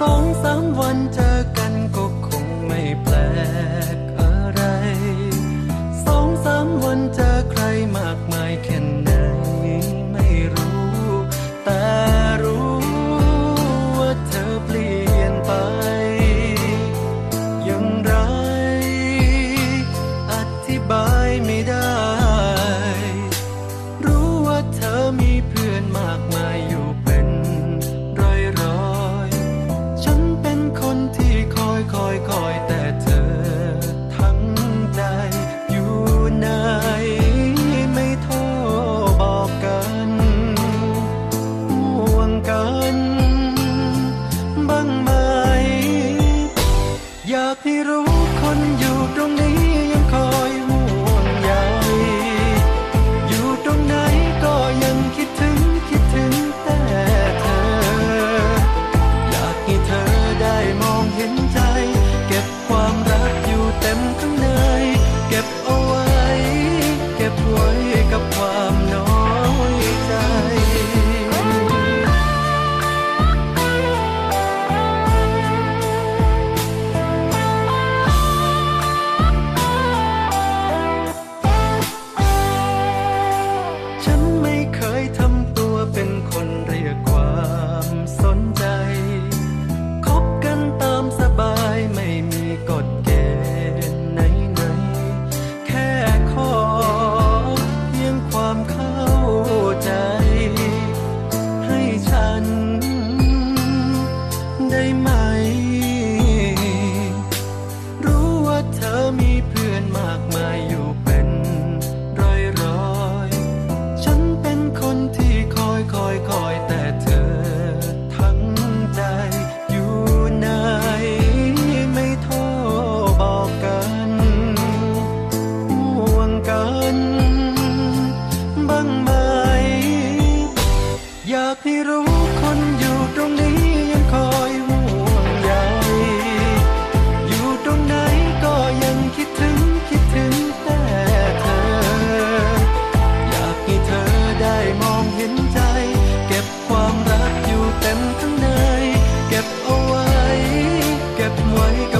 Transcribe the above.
สองสามวันเจอกันก็คงไม่แปลก อยากให้รู้คนอยู่ตรงนี้ยังคอยห่วงใยอยู่ตรงไหนก็ยังคิดถึงคิดถึงแต่เธอ อยากให้เธอได้มองเห็นใจ เก็บความรักอยู่เต็มข้งในเก็บเอาไว้ เก็บไว้กับ